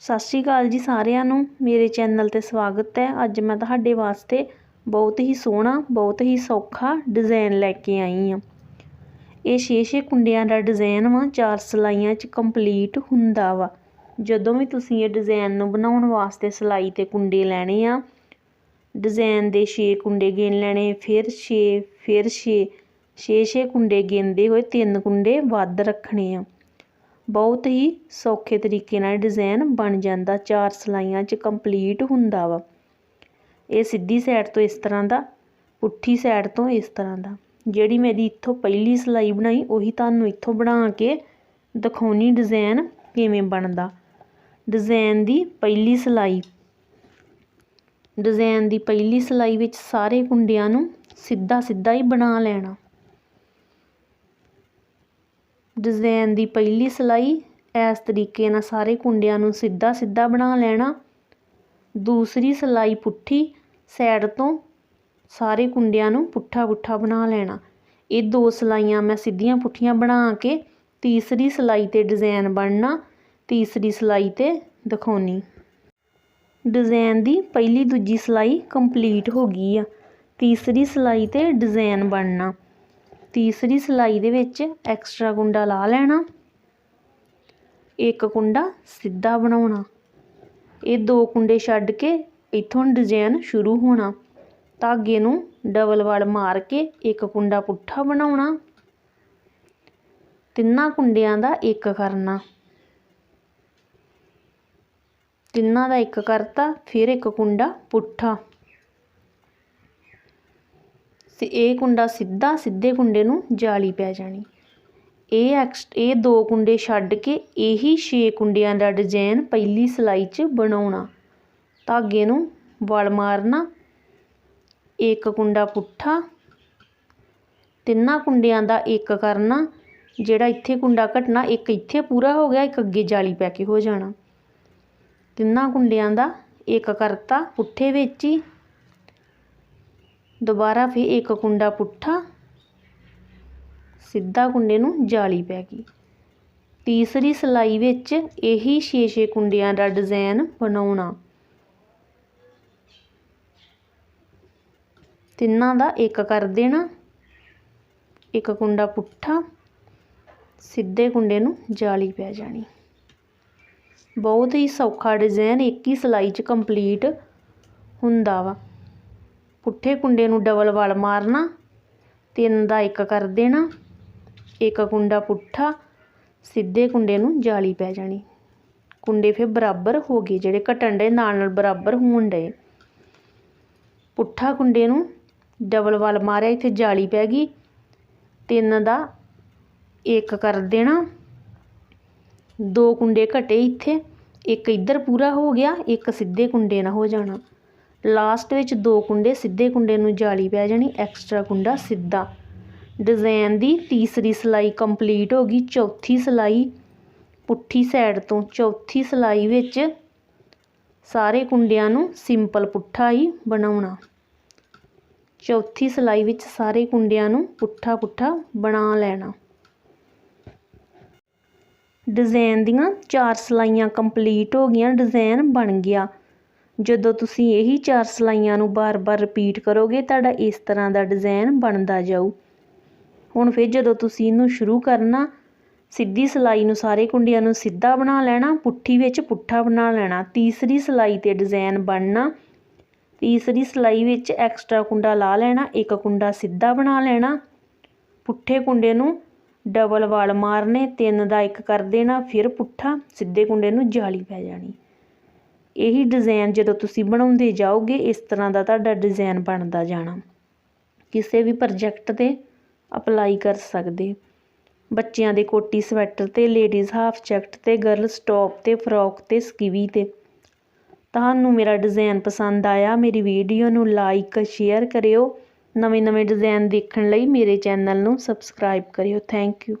ਸਤਿ ਸ਼੍ਰੀ ਅਕਾਲ ਜੀ ਸਾਰਿਆਂ ਨੂੰ। ਮੇਰੇ ਚੈਨਲ ਤੇ ਸਵਾਗਤ ਹੈ। ਅੱਜ ਮੈਂ ਤੁਹਾਡੇ ਵਾਸਤੇ ਬਹੁਤ ਹੀ ਸੋਹਣਾ, ਬਹੁਤ ਹੀ ਸੌਖਾ ਡਿਜ਼ਾਈਨ ਲੈ ਕੇ ਆਈ ਹਾਂ। ਇਹ 6-6 ਕੁੰਡਿਆਂ ਦਾ ਡਿਜ਼ਾਈਨ ਵਾ, ਚਾਰ ਸਲਾਈਆਂ 'ਚ ਕੰਪਲੀਟ ਹੁੰਦਾ ਵਾ। ਜਦੋਂ ਵੀ ਤੁਸੀਂ ਇਹ ਡਿਜ਼ਾਈਨ ਨੂੰ ਬਣਾਉਣ ਵਾਸਤੇ ਸਲਾਈ ਤੇ ਕੁੰਡੇ ਲੈਣੇ ਆ ਡਿਜ਼ਾਈਨ ਦੇ 6 ਕੁੰਡੇ ਗਿਣ ਲੈਣੇ, ਫਿਰ 6 ਫਿਰ 6 6-6 ਕੁੰਡੇ ਗਿਣਦੇ ਹੋਏ ਤਿੰਨ ਕੁੰਡੇ ਵੱਧ ਰੱਖਣੇ ਆ। ਬਹੁਤ ਹੀ ਸੌਖੇ ਤਰੀਕੇ ਨਾਲ ਡਿਜ਼ਾਈਨ ਬਣ ਜਾਂਦਾ, ਚਾਰ ਸਲਾਈਆਂ 'ਚ ਕੰਪਲੀਟ ਹੁੰਦਾ ਵਾ। ਇਹ ਸਿੱਧੀ ਸਾਈਡ ਤੋਂ ਇਸ ਤਰ੍ਹਾਂ ਦਾ, ਪੁੱਠੀ ਸਾਈਡ ਤੋਂ ਇਸ ਤਰ੍ਹਾਂ ਦਾ। ਜਿਹੜੀ ਮੇਰੀ ਇੱਥੋਂ ਪਹਿਲੀ ਸਲਾਈ ਬਣਾਈ, ਉਹੀ ਤੁਹਾਨੂੰ ਇੱਥੋਂ ਬਣਾ ਕੇ ਦਿਖਾਉਣੀ ਡਿਜ਼ਾਈਨ ਕਿਵੇਂ ਬਣਦਾ। ਡਿਜ਼ਾਈਨ ਦੀ ਪਹਿਲੀ ਸਲਾਈ। ਡਿਜ਼ਾਈਨ ਦੀ ਪਹਿਲੀ ਸਲਾਈ ਵਿੱਚ ਸਾਰੇ ਕੁੰਡਿਆਂ ਨੂੰ ਸਿੱਧਾ ਸਿੱਧਾ ਹੀ ਬਣਾ ਲੈਣਾ। ਡਿਜ਼ਾਈਨ ਦੀ ਪਹਿਲੀ ਸਲਾਈ, ਇਸ ਤਰੀਕੇ ਨਾਲ ਸਾਰੇ ਕੁੰਡਿਆਂ ਨੂੰ ਸਿੱਧਾ ਸਿੱਧਾ ਬਣਾ ਲੈਣਾ। ਦੂਸਰੀ ਸਲਾਈ ਪੁੱਠੀ ਸਾਈਡ ਤੋਂ ਸਾਰੇ ਕੁੰਡਿਆਂ ਨੂੰ ਪੁੱਠਾ ਪੁੱਠਾ ਬਣਾ ਲੈਣਾ। ਇਹ ਦੋ ਸਲਾਈਆਂ ਮੈਂ ਸਿੱਧੀਆਂ ਪੁੱਠੀਆਂ ਬਣਾ ਕੇ ਤੀਸਰੀ ਸਲਾਈ ਤੇ ਡਿਜ਼ਾਈਨ ਬਣਨਾ, ਤੀਸਰੀ ਸਲਾਈ ਤੇ ਦਿਖਾਉਣੀ। ਡਿਜ਼ਾਈਨ ਦੀ ਪਹਿਲੀ ਦੂਜੀ ਸਲਾਈ ਕੰਪਲੀਟ ਹੋ ਗਈ ਆ। ਤੀਸਰੀ ਸਲਾਈ ਤੇ ਡਿਜ਼ਾਈਨ ਬਣਨਾ। ਤੀਸਰੀ ਸਲਾਈ ਦੇ ਵਿੱਚ ਐਕਸਟਰਾ ਕੁੰਡਾ ਲਾ ਲੈਣਾ। ਇੱਕ ਕੁੰਡਾ ਸਿੱਧਾ ਬਣਾਉਣਾ। ਇਹ ਦੋ ਕੁੰਡੇ ਛੱਡ ਕੇ ਇੱਥੋਂ ਡਿਜ਼ਾਈਨ ਸ਼ੁਰੂ ਹੋਣਾ। ਧਾਗੇ ਨੂੰ ਡਬਲ ਵੜ ਮਾਰ ਕੇ ਇੱਕ ਕੁੰਡਾ ਪੁੱਠਾ ਬਣਾਉਣਾ। ਤਿੰਨਾਂ ਕੁੰਡਿਆਂ ਦਾ ਇੱਕ ਕਰਨਾ। ਤਿੰਨਾਂ ਦਾ ਇੱਕ ਕਰਤਾ, ਫਿਰ ਇੱਕ ਕੁੰਡਾ ਪੁੱਠਾ। ਤੇ ਇਹ ਕੁੰਡਾ ਸਿੱਧਾ ਸਿੱਧੇ ਕੁੰਡੇ ਨੂੰ ਜਾਲੀ ਪੈ ਜਾਣੀ। ਇਹ ਐਕਸ, ਇਹ ਦੋ ਕੁੰਡੇ ਛੱਡ ਕੇ ਇਹੀ 6 ਕੁੰਡਿਆਂ ਦਾ ਡਿਜ਼ਾਈਨ ਪਹਿਲੀ ਸਲਾਈ 'ਚ ਬਣਾਉਣਾ। ਧਾਗੇ ਨੂੰ ਵਲ ਮਾਰਨਾ, ਇੱਕ ਕੁੰਡਾ ਪੁੱਠਾ, ਤਿੰਨਾਂ ਕੁੰਡਿਆਂ ਦਾ ਇੱਕ ਕਰਨਾ, ਜਿਹੜਾ ਇੱਥੇ ਕੁੰਡਾ ਘਟਣਾ, ਇੱਕ ਇੱਥੇ ਪੂਰਾ ਹੋ ਗਿਆ, ਇੱਕ ਅੱਗੇ ਜਾਲੀ ਪੈ ਕੇ ਹੋ ਜਾਣਾ। ਤਿੰਨਾਂ ਕੁੰਡਿਆਂ ਦਾ ਇੱਕ ਕਰਤਾ, ਪੁੱਠੇ ਵਿੱਚ ਹੀ ਦੁਬਾਰਾ ਫਿਰ ਇੱਕ ਕੁੰਡਾ ਪੁੱਠਾ, ਸਿੱਧਾ ਕੁੰਡੇ ਨੂੰ ਜਾਲੀ ਪੈ ਗਈ। ਤੀਸਰੀ ਸਲਾਈ ਵਿੱਚ ਇਹੀ 6-6 ਕੁੰਡਿਆਂ ਦਾ ਡਿਜ਼ਾਈਨ ਬਣਾਉਣਾ। ਤਿੰਨਾਂ ਦਾ ਇੱਕ ਕਰ ਦੇਣਾ। ਇੱਕ ਕੁੰਡਾ ਪੁੱਠਾ, ਸਿੱਧੇ ਕੁੰਡੇ ਨੂੰ ਜਾਲੀ ਪੈ ਜਾਣੀ। ਬਹੁਤ ਹੀ ਸੌਖਾ ਡਿਜ਼ਾਈਨ, ਇੱਕ ਹੀ ਸਲਾਈ 'ਚ ਕੰਪਲੀਟ ਹੁੰਦਾ ਵਾ। ਪੁੱਠੇ ਕੁੰਡੇ ਨੂੰ ਡਬਲ ਵਲ ਮਾਰਨਾ ਤਿੰਨ ਦਾ ਇੱਕ ਕਰ ਦੇਣਾ। ਇੱਕ ਕੁੰਡਾ ਪੁੱਠਾ, ਸਿੱਧੇ ਕੁੰਡੇ ਨੂੰ ਜਾਲੀ ਪੈ ਜਾਣੀ। ਕੁੰਡੇ ਫਿਰ ਬਰਾਬਰ ਹੋ ਗਏ, ਜਿਹੜੇ ਘਟਣ ਦੇ ਨਾਲ ਨਾਲ ਬਰਾਬਰ ਹੋਣ ਦੇ ਪੁੱਠਾ ਕੁੰਡੇ ਨੂੰ ਡਬਲ ਵਲ ਮਾਰਿਆ, ਇੱਥੇ ਜਾਲੀ ਪੈ ਗਈ ਤਿੰਨ ਦਾ ਇੱਕ ਕਰ ਦੇਣਾ। ਦੋ ਕੁੰਡੇ ਘਟੇ ਇੱਥੇ, ਇੱਕ ਇੱਧਰ ਪੂਰਾ ਹੋ ਗਿਆ, ਇੱਕ ਸਿੱਧੇ ਕੁੰਡੇ ਨਾਲ ਹੋ ਜਾਣਾ। ਲਾਸਟ ਵਿੱਚ ਦੋ ਕੁੰਡੇ ਸਿੱਧੇ ਕੁੰਡੇ ਨੂੰ ਜਾਲੀ ਪੈ ਜਾਣੀ ਐਕਸਟਰਾ ਕੁੰਡਾ ਸਿੱਧਾ। ਡਿਜ਼ਾਈਨ ਦੀ ਤੀਸਰੀ ਸਲਾਈ ਕੰਪਲੀਟ ਹੋ ਗਈ, ਚੌਥੀ ਸਲਾਈ ਪੁੱਠੀ ਸਾਈਡ ਤੋਂ ਚੌਥੀ ਸਲਾਈ ਵਿੱਚ ਸਾਰੇ ਕੁੰਡਿਆਂ ਨੂੰ ਸਿੰਪਲ ਪੁੱਠਾ ਹੀ ਬਣਾਉਣਾ। ਚੌਥੀ ਸਲਾਈ ਵਿੱਚ ਸਾਰੇ ਕੁੰਡਿਆਂ ਨੂੰ ਪੁੱਠਾ ਪੁੱਠਾ ਬਣਾ ਲੈਣਾ। ਡਿਜ਼ਾਈਨ ਦੀਆਂ ਚਾਰ ਸਲਾਈਆਂ ਕੰਪਲੀਟ ਹੋ ਗਈਆਂ ਡਿਜ਼ਾਈਨ ਬਣ ਗਿਆ। ਜਦੋਂ ਤੁਸੀਂ ਇਹੀ ਚਾਰ ਸਲਾਈਆਂ ਨੂੰ ਬਾਰ-ਬਾਰ ਰਿਪੀਟ ਕਰੋਗੇ, ਤੁਹਾਡਾ ਇਸ ਤਰ੍ਹਾਂ ਦਾ ਡਿਜ਼ਾਈਨ ਬਣਦਾ ਜਾਊ। ਹੁਣ ਫਿਰ ਜਦੋਂ ਤੁਸੀਂ ਇਹਨੂੰ ਸ਼ੁਰੂ ਕਰਨਾ, ਸਿੱਧੀ ਸਲਾਈ ਨੂੰ ਸਾਰੇ ਕੁੰਡਿਆਂ ਨੂੰ ਸਿੱਧਾ ਬਣਾ ਲੈਣਾ, ਪੁੱਠੀ ਵਿੱਚ ਪੁੱਠਾ ਬਣਾ ਲੈਣਾ, ਤੀਸਰੀ ਸਲਾਈ ਤੇ ਡਿਜ਼ਾਈਨ ਬਣਨਾ, ਤੀਸਰੀ ਸਲਾਈ ਵਿੱਚ ਐਕਸਟਰਾ ਕੁੰਡਾ ਲਾ ਲੈਣਾ, ਇੱਕ ਕੁੰਡਾ ਸਿੱਧਾ ਬਣਾ ਲੈਣਾ, ਪੁੱਠੇ ਕੁੰਡੇ ਨੂੰ ਡਬਲ ਵਾਲ ਮਾਰਨੇ, ਤਿੰਨ ਦਾ ਇੱਕ ਕਰ ਦੇਣਾ, ਫਿਰ ਪੁੱਠਾ, ਸਿੱਧੇ ਕੁੰਡੇ ਨੂੰ ਜਾਲੀ ਪੈ ਜਾਣੀ। ਇਹੀ ਡਿਜ਼ਾਈਨ ਜਦੋਂ ਤੁਸੀਂ ਬਣਾਉਂਦੇ ਜਾਓਗੇ, ਇਸ ਤਰ੍ਹਾਂ ਦਾ ਤੁਹਾਡਾ ਡਿਜ਼ਾਈਨ ਬਣਦਾ ਜਾਣਾ। ਕਿਸੇ ਵੀ ਪ੍ਰੋਜੈਕਟ ਤੇ ਅਪਲਾਈ ਕਰ ਸਕਦੇ। ਬੱਚਿਆਂ ਦੇ ਕੋਟੀ ਸਵੈਟਰ ਤੇ ਲੇਡੀਜ਼ ਹਾਫ ਜੈਕਟ ਤੇ ਗਰਲਸ ਟੌਪ ਤੇ ਫਰੋਕ ਤੇ ਸਕੀਵੀ ਤੇ। ਤੁਹਾਨੂੰ ਮੇਰਾ ਡਿਜ਼ਾਈਨ ਪਸੰਦ ਆਇਆ, ਮੇਰੀ ਵੀਡੀਓ ਨੂੰ ਲਾਈਕ ਸ਼ੇਅਰ ਕਰਿਓ। ਨਵੇਂ ਨਵੇਂ ਡਿਜ਼ਾਈਨ ਦੇਖਣ ਲਈ ਮੇਰੇ ਚੈਨਲ ਨੂੰ ਸਬਸਕ੍ਰਾਈਬ ਕਰਿਓ। Thank you